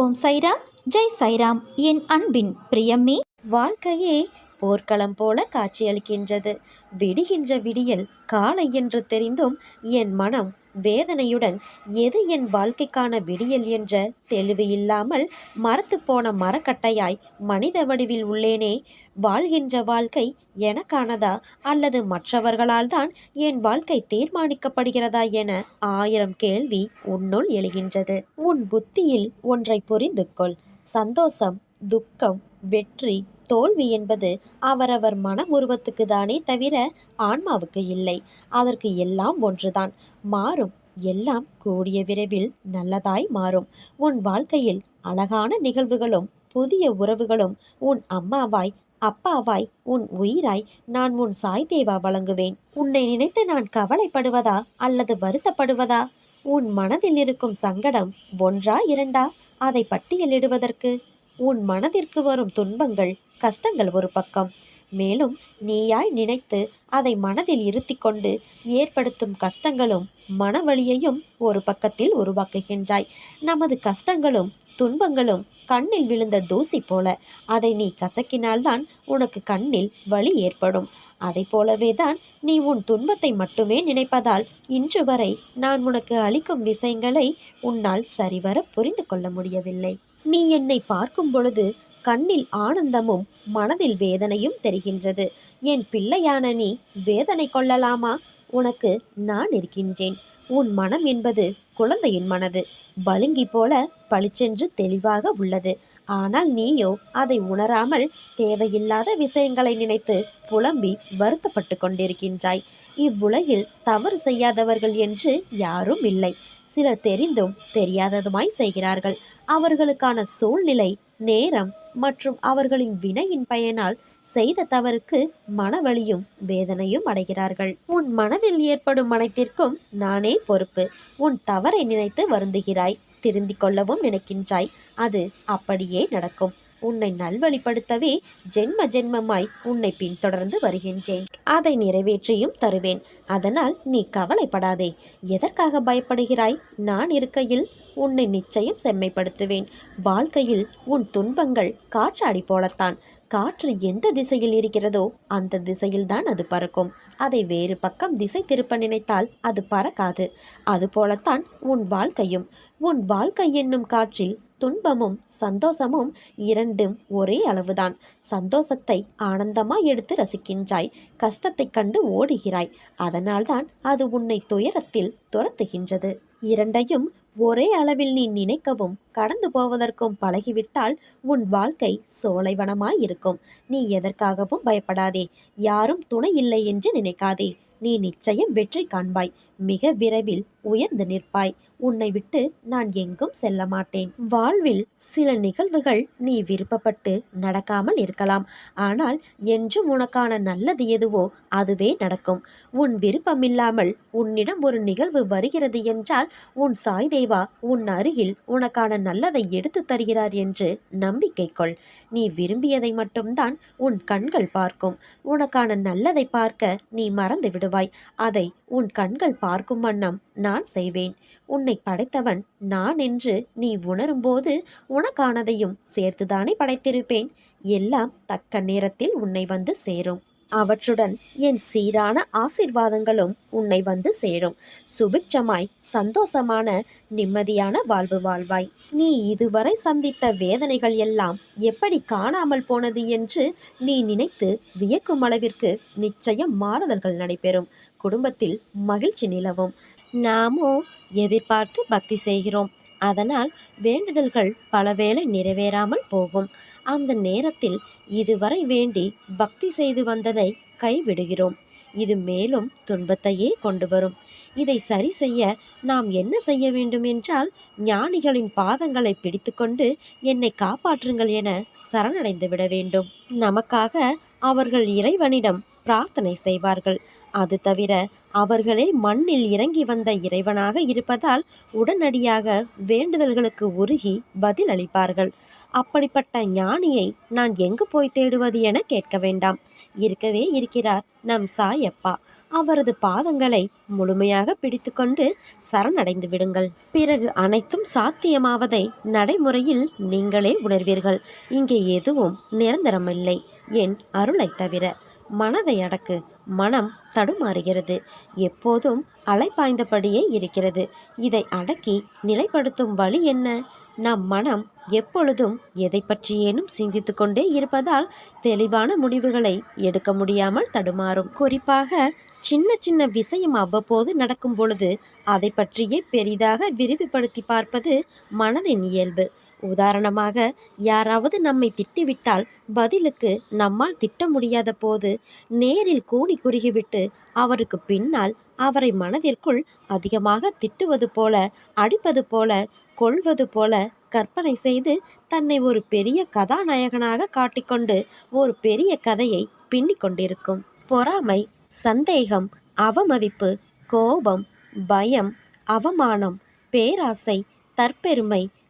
ஓம் சைராம் ஜெய் சைராம். என் அன்பின் பிரியமே. வாழ்க்கையே போர்க்களம் போல காட்சியளிக்கின்றது. விடுகின்ற விடியல் காலை என்று தெரிந்தும் என் மனம் வேதனையுடன் எது என் வாழ்க்கைக்கான விடியல் என்ற தெளிவு இல்லாமல் மரத்து போன மரக்கட்டையாய் மனித வடிவில் உள்ளேனே. வாழ்கின்ற வாழ்க்கை எனக்கானதா அல்லது மற்றவர்களால் தான் என் வாழ்க்கை தீர்மானிக்கப்படுகிறதா என ஆயிரம் கேள்வி உன்னுள் எழுகின்றது. உன் புத்தியில் ஒன்றை புரிந்து கொள் சந்தோஷம் துக்கம் வெற்றி தோல்வி என்பது அவரவர் மன உருவத்துக்கு தானே தவிர ஆன்மாவுக்கு இல்லை. அதற்கு எல்லாம் ஒன்றுதான். மாறும் எல்லாம் கூடிய விரைவில் நல்லதாய் மாறும். உன் வாழ்க்கையில் அழகான நிகழ்வுகளும் புதிய உறவுகளும் உன் அம்மாவாய் அப்பாவாய் உன் உயிராய் நான் உன் சாய்தேவா வழங்குவேன். உன்னை நினைத்து நான் கவலைப்படுவதா அல்லது வருத்தப்படுவதா? உன் மனதில் இருக்கும் சங்கடம் ஒன்றா இரண்டா? அதை பட்டியலிடுவதற்கு உன் மனதிற்கு வரும் துன்பங்கள் கஷ்டங்கள் ஒரு பக்கம். மேலும் நீயாய் நினைத்து அதை மனதில் இருத்தி கொண்டு ஏற்படுத்தும் கஷ்டங்களும் மனவழியையும் ஒரு பக்கத்தில் உருவாக்குகின்றாய். நமது கஷ்டங்களும் துன்பங்களும் கண்ணில் விழுந்த தூசி போல. அதை நீ கசக்கினால்தான் உனக்கு கண்ணில் வலி ஏற்படும். அதை போலவே தான் நீ உன் துன்பத்தை மட்டுமே நினைப்பதால் இன்று வரை நான் உனக்கு அளிக்கும் விஷயங்களை உன்னால் சரிவர புரிந்து கொள்ள முடியவில்லை. நீ என்னை பார்க்கும் பொழுது கண்ணில் ஆனந்தமும் மனதில் வேதனையும் தெரிகின்றது. என் பிள்ளையான நீ வேதனை கொள்ளலாமா? உனக்கு நான் இருக்கின்றேன். உன் மனம் என்பது குழந்தையின் மனது. பளிங்கி போல பளிச்சென்று தெளிவாக உள்ளது. ஆனால் நீயோ அதை உணராமல் தேவையில்லாத விஷயங்களை நினைத்து புலம்பி வருத்தப்பட்டு கொண்டிருக்கின்றாய். இவ்வுலகில் தவறு செய்யாதவர்கள் என்று யாரும் இல்லை. சிலர் தெரிந்தும் தெரியாததுமாய் செய்கிறார்கள். அவர்களுக்கான சூழ்நிலை நேரம் மற்றும் அவர்களின் வினையின் பயனால் செய்த தவறுக்கு மனவழியும் வேதனையும் அடைகிறார்கள். உன் மனதில் ஏற்படும் அனைத்திற்கும் நானே பொறுப்பு. உன் தவறை நினைத்து வருந்துகிறாய் திருந்திக் கொள்ளவும் நினைக்கின்றாய். அது அப்படியே நடக்கும். உன்னை நல்வழிப்படுத்தவே ஜென்ம ஜென்மமாய் உன்னை பின்தொடர்ந்து வருகின்றேன். அதை நிறைவேற்றியும் தருவேன். அதனால் நீ கவலைப்படாதே. எதற்காக பயப்படுகிறாய்? நான் இருக்கையில் உன்னை நிச்சயம் செம்மைப்படுத்துவேன். வாழ்க்கையில் உன் துன்பங்கள் காற்றாடி போலத்தான். காற்று எந்த திசையில் இருக்கிறதோ அந்த திசையில்தான் அது பறக்கும். அதை வேறு பக்கம் திசை திருப்ப நினைத்தால் அது பறக்காது. அதுபோலத்தான் உன் வாழ்க்கையும். உன் வாழ்க்கை என்னும் காற்றில் துன்பமும் சந்தோஷமும் இரண்டும் ஒரே அளவுதான். சந்தோஷத்தை ஆனந்தமாய் எடுத்து ரசிக்கின்றாய். கஷ்டத்தைக் கண்டு ஓடுகிறாய். அதனால்தான் அது உன்னை துயரத்தில் துரத்துகின்றது. இரண்டையும் ஒரே அளவில் நீ நினைக்கவும். கடந்து போவதற்கும் பழகிவிட்டால் உன் வாழ்க்கை சோலைவனமாய் இருக்கும். நீ எதற்காகவும் பயப்படாதே. யாரும் துணை இல்லை என்று நினைக்காதே. நீ நிச்சயம் வெற்றி காண்பாய். மிக விரைவில் உயர்ந்து நிற்பாய். உன்னை விட்டு நான் எங்கும் செல்ல மாட்டேன். வாழ்வில் சில நிகழ்வுகள் நீ விருப்பப்பட்டு நடக்காமல் இருக்கலாம். ஆனால் என்றும் உனக்கான நல்லது எதுவோ அதுவே நடக்கும். உன் விருப்பமில்லாமல் உன்னிடம் ஒரு நிகழ்வு வருகிறது என்றால் உன் சாய்தேவா உன் அருகில் உனக்கான நல்லதை எடுத்து தருகிறார் என்று நம்பிக்கை கொள் நீ விரும்பியதை மட்டும்தான் உன் கண்கள் பார்க்கும். உனக்கான நல்லதை பார்க்க நீ மறந்து விடுவாய். அதை உன் கண்கள் பார்க்கும் வண்ணம் நான் செய்வேன். உன்னை படைத்தவன் நான் என்று நீ உணரும்போது உனக்கானதையும் சேர்த்துதானே படைத்திருப்பேன். எல்லாம் தக்க நேரத்தில் உன்னை வந்து சேரும். அவற்றுடன் என் சீரான ஆசிர்வாதங்களும் உன்னை வந்து சேரும். சுபிட்சமாய் சந்தோஷமான நிம்மதியான வாழ்வு வாழ்வாய். நீ இதுவரை சந்தித்த வேதனைகள் எல்லாம் எப்படி காணாமல் போனது என்று நீ நினைத்து வியக்கும் அளவிற்கு நிச்சயம் மாறுதல்கள் நடைபெறும். குடும்பத்தில் மகிழ்ச்சி நிலவும். நாமோ எதிர்பார்த்து பக்தி செய்கிறோம். அதனால் வேண்டுதல்கள் பலவேளை நிறைவேறாமல் போகும். அந்த நேரத்தில் இதுவரை வேண்டி பக்தி செய்து வந்ததை கைவிடுகிறோம். இது மேலும் துன்பத்தையே கொண்டு வரும். இதை சரி செய்ய நாம் என்ன செய்ய வேண்டும் என்றால் ஞானிகளின் பாதங்களை பிடித்துக்கொண்டு என்னை காப்பாற்றுங்கள் என சரணடைந்து விட வேண்டும். நமக்காக அவர்கள் இறைவனிடம் பிரார்த்தனை செய்வார்கள். அது தவிர அவர்களே மண்ணில் இறங்கி வந்த இறைவனாக இருப்பதால் உடனடியாக வேண்டுதல்களுக்கு உருகி பதில் அளிப்பார்கள் அப்படிப்பட்ட ஞானியை நான் எங்கு போய் தேடுவது என கேட்க வேண்டாம். இருக்கவே இருக்கிறார் நம் சாயப்பா. அவரது பாதங்களை முழுமையாக பிடித்துக்கொண்டு சரணடைந்து விடுங்கள். பிறகு அனைத்தும் சாத்தியமாவதை நடைமுறையில் நீங்களே உணர்வீர்கள். இங்கே எதுவும் நிரந்தரமில்லை. என் அருளைத் தவிர மனதை அடக்கு மனம் தடுமாறுகிறது. எப்போதும் அலைப்பாய்ந்தபடியே இருக்கிறது. இதை அடக்கி நிலைப்படுத்தும் வழி என்ன? நம் மனம் எப்பொழுதும் எதை பற்றியேனும் சிந்தித்து கொண்டே இருப்பதால் தெளிவான முடிவுகளை எடுக்க முடியாமல் தடுமாறும். குறிப்பாக சின்ன சின்ன விஷயம் அவ்வப்போது நடக்கும் பொழுது அதை பற்றியே பெரிதாக விரிவுபடுத்தி பார்ப்பது மனதின் இயல்பு. உதாரணமாக யாராவது நம்மை திட்டிவிட்டால் பதிலுக்கு நம்மால் திட்ட முடியாத போது நேரில் கூணி குறுகிவிட்டு அவருக்கு பின்னால் அவரை மனதிற்குள் அதிகமாக திட்டுவது போல அடிப்பது போல கொள்வது போல கற்பனை செய்து தன்னை ஒரு பெரிய கதாநாயகனாக காட்டிக்கொண்டு ஒரு பெரிய கதையை பின்னிக் கொண்டிருக்கும். பொறாமை சந்தேகம் அவமதிப்பு கோபம் பயம் அவமானம் பேராசை தற்பெருமை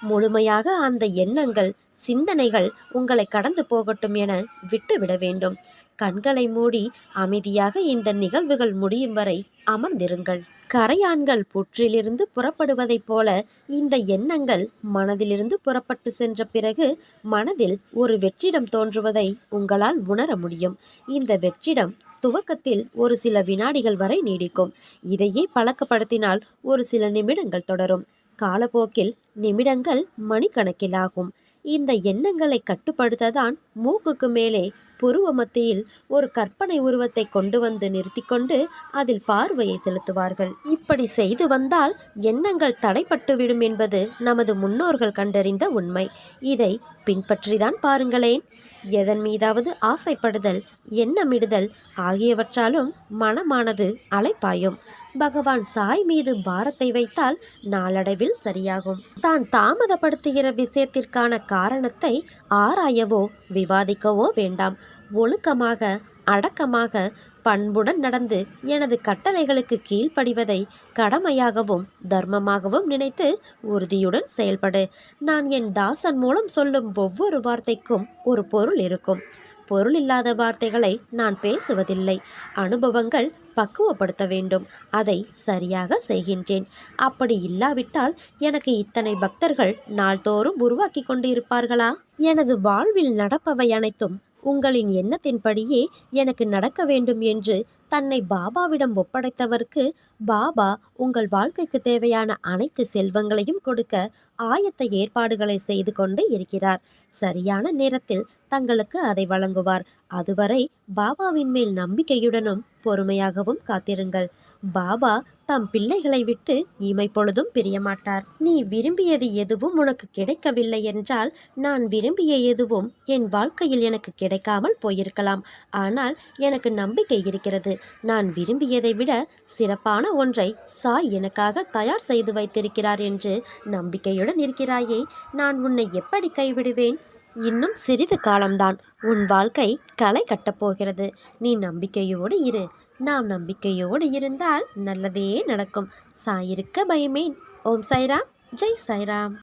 முழுமையாக அந்த எண்ணங்கள் சிந்தனைகள் உங்களை கடந்து போகட்டும் என விட்டுவிட வேண்டும். கண்களை மூடி அமைதியாக இந்த நிகழ்வுகள் முடியும் வரை அமர்ந்திருங்கள். கரையான்கள் புற்றிலிருந்து புறப்படுவதைப் போல இந்த எண்ணங்கள் மனதிலிருந்து புறப்பட்டு சென்ற பிறகு மனதில் ஒரு வெற்றிடம் தோன்றுவதை உங்களால் உணர முடியும். இந்த வெற்றிடம் துவக்கத்தில் ஒரு சில வினாடிகள் வரை நீடிக்கும். இதையே பழக்கப்படுத்தினால் ஒரு சில நிமிடங்கள் தொடரும். காலப்போக்கில் நிமிடங்கள் மணிக்கணக்கிலாகும். இந்த எண்ணங்களை கட்டுப்படுத்ததான் மூக்குக்கு மேலே புருவ மத்தியில் ஒரு கற்பனை உருவத்தை கொண்டு வந்து நிறுத்திக்கொண்டு அதில் பார்வையை செலுத்துவார்கள். இப்படி செய்து வந்தால் எண்ணங்கள் தடைப்பட்டுவிடும் என்பது நமது முன்னோர்கள் கண்டறிந்த உண்மை. இதை பின்பற்றிதான் பாருங்களேன். எதன் மீதாவது ஆசைப்படுதல் எண்ணமிடுதல் ஆகியவற்றாலும் மனமானது அலைப்பாயும் பகவான் சாய் மீது பாரத்தை வைத்தால் நாளடைவில் சரியாகும். தான் தாமதப்படுத்துகிற விஷயத்திற்கான காரணத்தை ஆராயவோ விவாதிக்கவோ வேண்டாம். ஒழுக்கமாக அடக்கமாக பண்புடன் நடந்து எனது கட்டளைகளுக்கு கீழ்ப்படிவதை கடமையாகவும் தர்மமாகவும் நினைத்து உறுதியுடன் செயல்படு. நான் என் தாசன் மூலம் சொல்லும் ஒவ்வொரு வார்த்தைக்கும் ஒரு பொருள் இருக்கும். பொருள் இல்லாத வார்த்தைகளை நான் பேசுவதில்லை. அனுபவங்கள் பக்குவப்படுத்த வேண்டும். அதை சரியாக செய்கின்றேன். அப்படி இல்லாவிட்டால் எனக்கு இத்தனை பக்தர்கள் நாள்தோறும் உருவாக்கி கொண்டு இருப்பார்களா எனது வாழ்வில் நடப்பவை அனைத்தும் உங்களின் எண்ணத்தின்படியே எனக்கு நடக்க வேண்டும் என்று தன்னை பாபாவிடம் ஒப்படைத்தவருக்கு பாபா உங்கள் வாழ்க்கைக்கு தேவையான அனைத்து செல்வங்களையும் கொடுக்க ஆயத்த ஏற்பாடுகளை செய்து கொண்டு இருக்கிறார். சரியான நேரத்தில் தங்களுக்கு அதை வழங்குவார். அதுவரை பாபாவின் மேல் நம்பிக்கையுடனும் பொறுமையாகவும் காத்திருங்கள். பாபா தம் பிள்ளைகளை விட்டு இமை பொழுதும் பிரியமாட்டார். நீ விரும்பியது எதுவும் உனக்கு கிடைக்கவில்லை என்றால் நான் விரும்பிய எதுவும் என் வாழ்க்கையில் எனக்கு கிடைக்காமல் போயிருக்கலாம். ஆனால் எனக்கு நம்பிக்கை இருக்கிறது. நான் விரும்பியதை விட சிறப்பான ஒன்றை சாய் எனக்காக தயார் செய்து வைத்திருக்கிறார் என்று நம்பிக்கையுடன் இருக்கிறாயே. நான் உன்னை எப்படி கைவிடுவேன்? இன்னும் சிறிது காலம்தான். உன் வாழ்க்கை களை கட்டப்போகிறது நீ நம்பிக்கையோடு இரு. நாம் நம்பிக்கையோடு இருந்தால் நல்லதே நடக்கும். சாயிருக்க பயமேன். ஓம் சாய்ராம். ஜெய் சாய்ராம்.